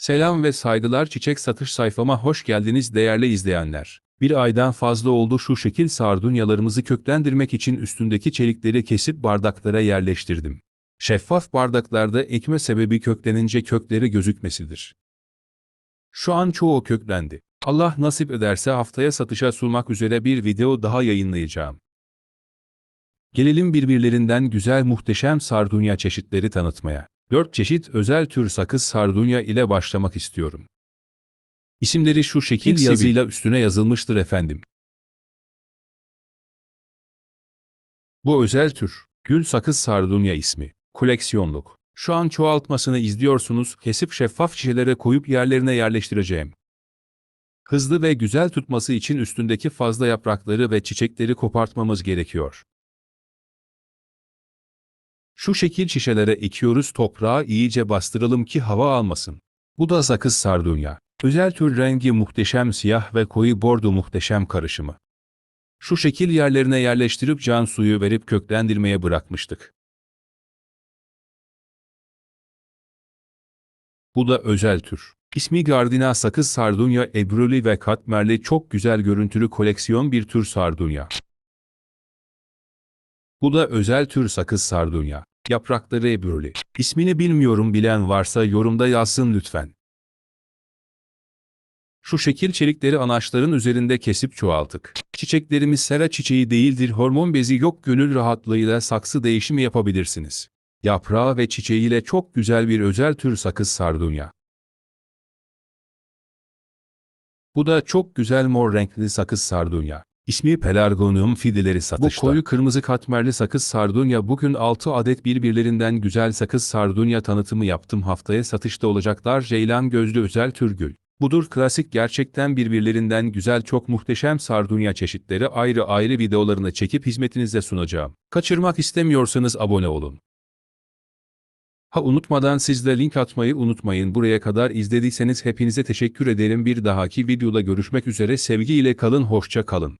Selam ve saygılar çiçek satış sayfama hoş geldiniz değerli izleyenler. Bir aydan fazla oldu şu şekil sardunyalarımızı köklendirmek için üstündeki çelikleri kesip bardaklara yerleştirdim. Şeffaf bardaklarda ekme sebebi köklenince kökleri gözükmesidir. Şu an çoğu köklendi. Allah nasip ederse haftaya satışa sunmak üzere bir video daha yayınlayacağım. Gelelim birbirlerinden güzel muhteşem sardunya çeşitleri tanıtmaya. 4 çeşit özel tür sakız sardunya ile başlamak istiyorum. İsimleri şu şekil bir- yazıyla üstüne yazılmıştır efendim. Bu özel tür, gül sakız sardunya ismi, koleksiyonluk. Şu an çoğaltmasını izliyorsunuz, kesip şeffaf şişelere koyup yerlerine yerleştireceğim. Hızlı ve güzel tutması için üstündeki fazla yaprakları ve çiçekleri kopartmamız gerekiyor. Şu şekil şişelere ekiyoruz toprağı iyice bastıralım ki hava almasın. Bu da sakız sardunya. Özel tür rengi muhteşem siyah ve koyu bordo muhteşem karışımı. Şu şekil yerlerine yerleştirip can suyu verip köklendirmeye bırakmıştık. Bu da özel tür. İsmi Gardina sakız sardunya ebruli ve katmerli çok güzel görüntülü koleksiyon bir tür sardunya. Bu da özel tür sakız sardunya. Yaprakları ebruli. İsmini bilmiyorum bilen varsa yorumda yazsın lütfen. Şu şekil çelikleri anaçların üzerinde kesip çoğaltık. Çiçeklerimiz sera çiçeği değildir hormon bezi yok gönül rahatlığıyla saksı değişimi yapabilirsiniz. Yaprağı ve çiçeğiyle çok güzel bir özel tür sakız sardunya. Bu da çok güzel mor renkli sakız sardunya. İsmi Pelargonium fideleri satışta. Bu koyu kırmızı katmerli sakız sardunya bugün 6 adet birbirlerinden güzel sakız sardunya tanıtımı yaptım haftaya satışta olacaklar ceylan gözlü özel tür gül. Budur klasik gerçekten birbirlerinden güzel çok muhteşem sardunya çeşitleri ayrı ayrı videolarını çekip hizmetinize sunacağım. Kaçırmak istemiyorsanız abone olun. Ha unutmadan siz de link atmayı unutmayın. Buraya kadar izlediyseniz hepinize teşekkür ederim. Bir dahaki videoda görüşmek üzere sevgiyle kalın hoşça kalın.